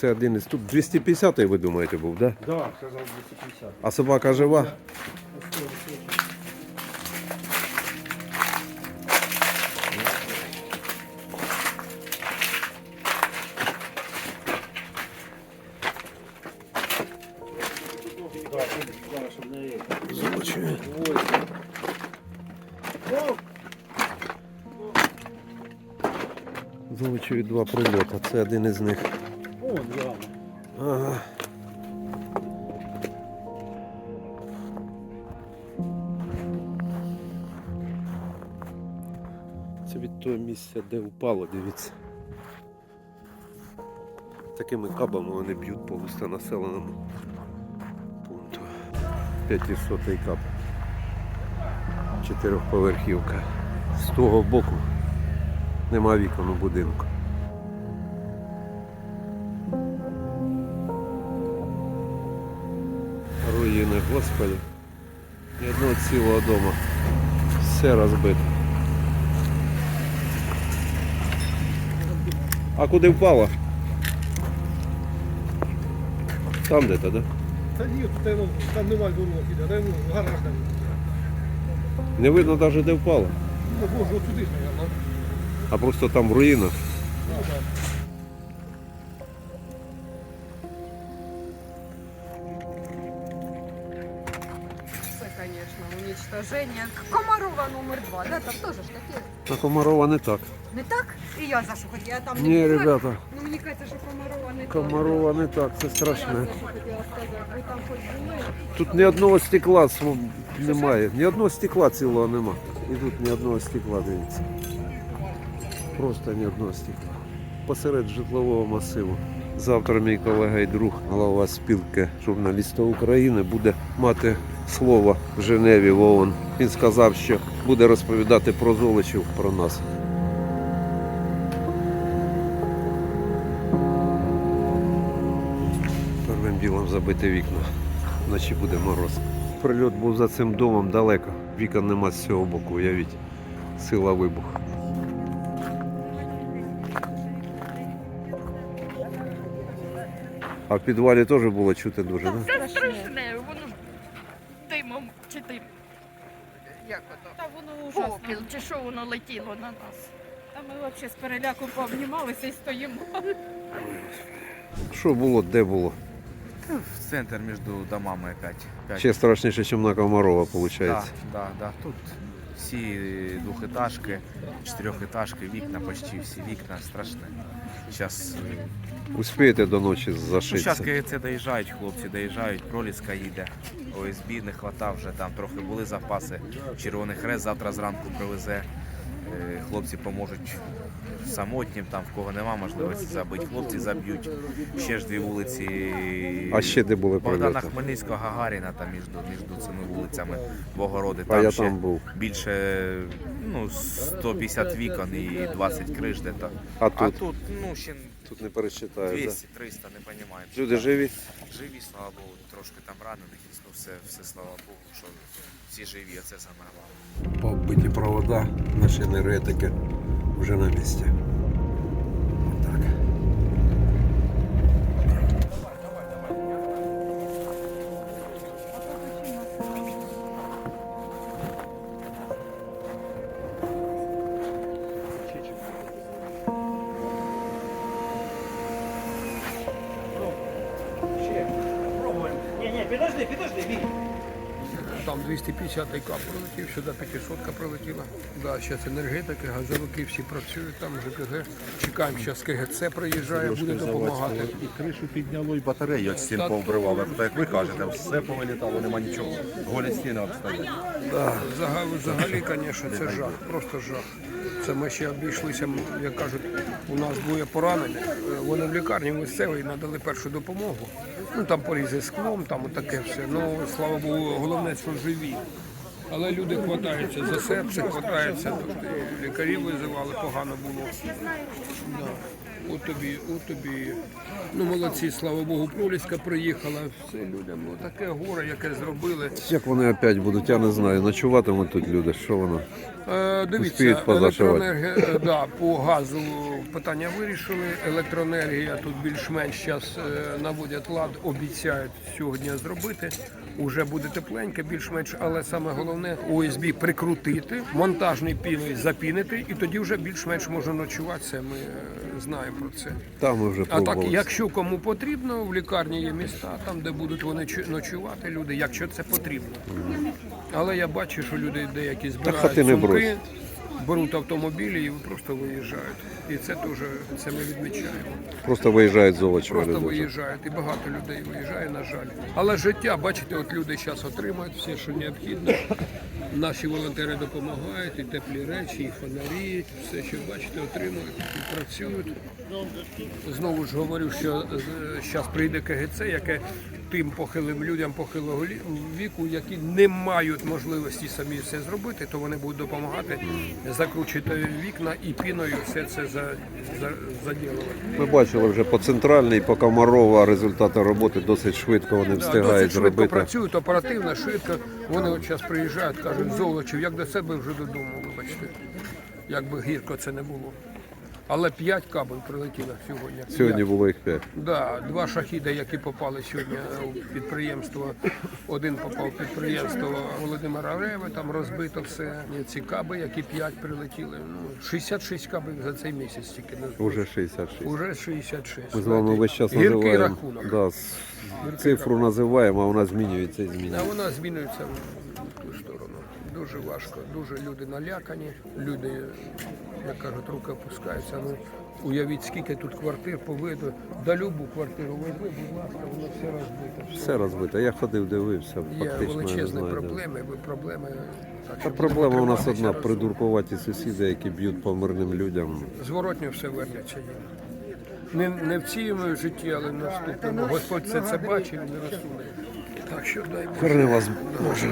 Це один із тут 250 ви думаєте був, да? Да, сказав 250. А собака жива? Золочує. Золочує два прильота. Це один із них. О, да. Ага. Це від того місця, де впало, дивіться. Такими кабами вони б'ють по густонаселеному пункту. 500 кап. Чотирьохповерхівка. З того боку нема вікон у будинку. Господи. Ні одного цілого дома. Все розбито. А куди впало? Там де-то, да? Та ні, тут воно, там немає дорог іде, де воно, гараж там. Не видно навіть де впало. Ну, боже, от сюди, мабуть. А просто там в руїнах. Ну, так. Конечно, уничтожение. Комарова номер два, да, там теж ж таке. На Комарова не так. Не так? І я за що хотіла, я там не Ні, була. ребята, Ну мені кажеться, що Комарова не так. Комарова не так, це Я страшне. що хотіла сказати. Ви там хоч були? Тут ні одного стекла св- немає. Ні одного стекла цілого нема. І тут ні одного стекла, дивіться. Просто ні одного стекла. Посеред житлового масиву. Завтра мій колега і друг, голова спілки журналістів України, буде мати слово в Женеві в ООН. Він сказав, що буде розповідати про золочів, про нас. Первим ділом забити вікна. Вночі буде мороз. Прильот був за цим домом далеко. Вікон нема з цього боку, уявіть. Сила вибуху. А в підвалі теж було чути дуже. Це страшне, воно чи тим. Як ото? Та воно ужасно. Попіл, чи що воно летіло на нас. Та ми взагалі з переляку пообнімалися і стоїмо. Що було, де було? В центр між домами опять. опять. Ще страшніше, ніж на Комарова, виходить. Да, да, да. Тут всі двохэтажки, чотирьохэтажки, вікна, почти всі вікна страшне. Зараз, Успієте до ночі ну, зашитися. зараз це доїжджають, хлопці доїжджають, проліска їде. ОСБ не хватав вже, там трохи були запаси. Червоний хрест завтра зранку привезе. Е, Хлопці поможуть самотнім, там в кого нема можливості забити. Хлопці заб'ють. Ще ж дві вулиці. А ще де були Богдана прильоти? Хмельницького Гагаріна там між, між цими вулицями Богороди. Там я ще там був. більше ну, 150 вікон і 20 криш де то. А А тут? тут ну, ще Тут не пересчитаю. 200-300, не розуміємо. Люди живі? Живі, слава Богу, трошки там ранених, ну все, все слава Богу, що всі живі, а це саме головне. Побиті провода, наші енергетики вже на місці. Там 250 кап пролетів, сюди 500 прилетіла. Да, зараз енергетики, газовики всі працюють, там ЖКГ. Чекаємо, зараз КГЦ приїжджає, буде допомагати. І кришу підняло, і батареї от стін повбривали. Так як ви кажете, все повилітало, нема нічого. Голі стіни обстоять. Взагалі, взагалі, звісно, це жах, просто жах. Це ми ще обійшлися, як кажуть, у нас двоє поранені. Е, Вони в лікарні місцевої надали першу допомогу. Ну там порізи склом, там таке все. Ну, слава Богу, головне, що живі. Але люди хватаються за серце, хватаються. І лікарів визивали, погано було. Да. от тобі, от тобі. Ну молодці, слава Богу, Проліська приїхала. Все людям, таке горе, яке зробили. Як вони опять будуть, я не знаю. Ночуватимуть тут люди, що воно? Е, дивіться, Успіють позашивати. електроенергія, е, да, по газу питання вирішили. Електроенергія тут більш-менш зараз наводять лад, обіцяють сьогодні зробити. Уже буде тепленьке, більш-менш, але саме головне ОСБ прикрутити, монтажний піною запінити, і тоді вже більш-менш можна ночуватися. Ми е, знаємо про це. Там ми вже А так, якщо кому потрібно, в лікарні є міста, там де будуть вони ночувати люди, якщо це потрібно. Але я бачу, що люди деякі збирають сумки, беруть автомобілі і просто виїжджають. І це теж це ми відмічаємо. Просто виїжджають з овочевого Просто люди. виїжджають, і багато людей виїжджає, на жаль. Але життя, бачите, от люди зараз отримують все, що необхідно. Наші волонтери допомагають, і теплі речі, і фонарі, все, що бачите, отримують і працюють. Знову ж говорю, що зараз прийде КГЦ, яке тим похилим людям похилого віку, які не мають можливості самі все зробити, то вони будуть допомагати закручити вікна і піною все це за, за, заділувати. Ми бачили вже по центральній, по Комарова результати роботи досить швидко вони встигають досить швидко працюють, оперативно, швидко. Вони от зараз приїжджають, кажуть, золочів, як до себе вже додому, вибачте. Як би гірко це не було. Але п'ять кабель прилетіло сьогодні. Сьогодні було їх п'ять. Да, два шахіди, які попали сьогодні у підприємство. Один попав у підприємство Володимира Реви, там розбито все. Ці каби, які п'ять прилетіли. Ну, 66 кабель за цей місяць тільки. Уже 66. Уже 66. Ми з вами весь час гіркий називаємо. рахунок. Да, с- цифру називаємо, а вона змінюється і А змінюється. вона змінюється в ту сторону. Дуже важко, дуже люди налякані, люди, як кажуть, руки опускаються. Ну, уявіть, скільки тут квартир по виду. Да любу квартиру везли, будь ласка, воно все розбите. Все розбито. Я ходив, дивився, Є фактично я не величезні знаю. де. проблеми, ви проблеми. Так, Та що проблема у будемо нас одна триматися, придуркуваті сусіди, які б'ють по мирним людям. Зворотньо все вернеться їм. Не, не в цьому житті, але в наступному. Господь це, це бачив і не розсуне. Так що дай Боже. Храни вас Боже.